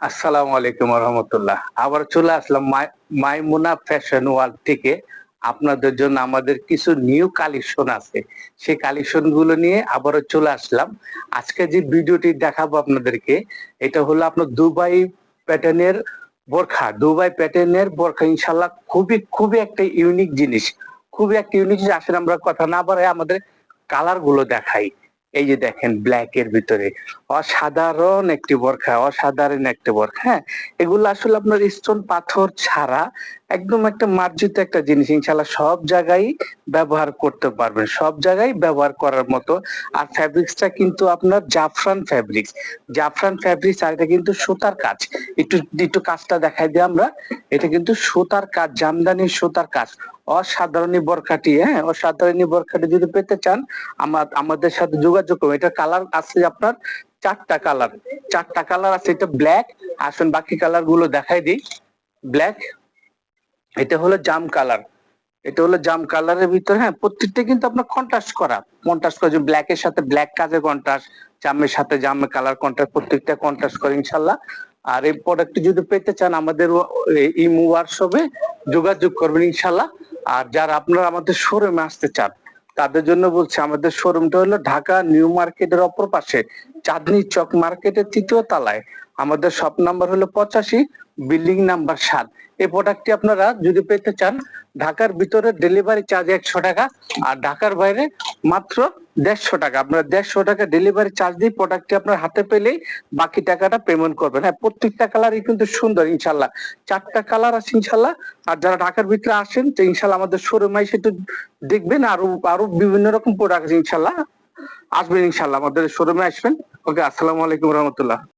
আসসালামু আলাইকুম রহমতুল্লাহ। আবার চলে আসলাম মাই- মাইমুনা ফ্যাশন ওয়ার্ল্ড থেকে। আপনাদের জন্য আমাদের কিছু নিউ কালেকশন আছে। সেই কালেকশনগুলো নিয়ে আবারও চলে আসলাম। আজকে যে ভিডিওটি দেখাবো আপনাদেরকে, এটা হলো আপনার দুবাই প্যাটার্নের বোরখা। দুবাই প্যাটার্নের বোরখা ইনশাল্লাহ খুবই খুবই একটা ইউনিক জিনিস। খুবই একটা ইউনিক জিনিস। আসলে আমরা কথা না বাড়াই আমাদের কালারগুলো দেখাই। এই যে দেখেন ব্ল্যাক এর ভিতরে, অসাধারণ একটি বরখা, অসাধারণ একটি বরখা হ্যাঁ? এগুলো আসলে আপনার স্টোন পাথর ছাড়া একদম একটা মার্জিত একটা জিনিস। ইনশাল্লাহ সব জায়গায় ব্যবহার করতে পারবেন। সব জায়গায় ব্যবহার করার মতো। আর ফ্যাব্রিক্সটা কিন্তু আপনার জাফরান ফ্যাব্রিক্স জাফরান ফ্যাব্রিক্স আর এটা কিন্তু সুতার কাজ। একটু একটু কাজটা দেখাই দিই আমরা। এটা কিন্তু সুতার কাজ, জামদানি সুতার কাজ। অসাধারণ এই বরখাটি হ্যাঁ? অসাধারণ এই বরখাটি যদি পেতে চান, আমার, আমাদের সাথে যোগাযোগ করুন। এটা কালার আছে আপনার চারটা কালার। চারটা কালার আছে। এটা ব্ল্যাক আসুন বাকি কালারগুলো দেখাই দিই। ব্ল্যাক এটা হলো জাম কালার। এটা হলো জাম কালারের ভিতরে হ্যাঁ প্রত্যেকটা কিন্তু আপনার কন্ট্রাস্ট করা। কন্ট্রাস্ট করা ব্ল্যাক এর সাথে ব্ল্যাক কাজের কন্ট্রাস্ট জামের সাথে জামের কালার কন্ট্রাস্ট প্রত্যেকটা কন্ট্রাস্ট করে ইনশাল্লাহ। আর এই প্রোডাক্ট যদি পেতে চান, আমাদের ইমু হোয়াটসঅ্যাপে যোগাযোগ করবেন ইনশাল্লাহ। আর যারা আপনারা আমাদের শোরুমে আসতে চান, তাদের জন্য বলছি, আমাদের শোরুমটা হলো ঢাকা নিউ মার্কেটের অপর পাশে, চাঁদনি চক মার্কেটের তৃতীয় তলায়। আমাদের শপ নাম্বার হলো পঁচাশি বিল্ডিং নাম্বার সাত। এই প্রোডাক্টটি আপনারা যদি পেতে চান, ঢাকার ভিতরে ডেলিভারি চার্জ একশো টাকা আর ঢাকার বাইরে মাত্র দেড়শো টাকা। আপনার দেড়শো টাকা ডেলিভারি চার্জ দিয়ে প্রোডাক্টটি আপনার হাতে পেলেই বাকি টাকাটা পেমেন্ট করবেন। হ্যাঁ প্রত্যেকটা কালারই কিন্তু সুন্দর, ইনশাল্লাহ। চারটা কালার আছে, ইনশাল্লাহ। আর যারা ঢাকার ভিতরে আসেন, তো ইনশাল্লাহ আমাদের শোরুমে একটু দেখবেন। আরও আরও বিভিন্ন রকম প্রোডাক্ট ইনশাল্লাহ। আসবেন, ইনশাল্লাহ। আমাদের শোরুমে আসবেন। ওকে, আসসালামু আলাইকুম রহমতুল্লাহ।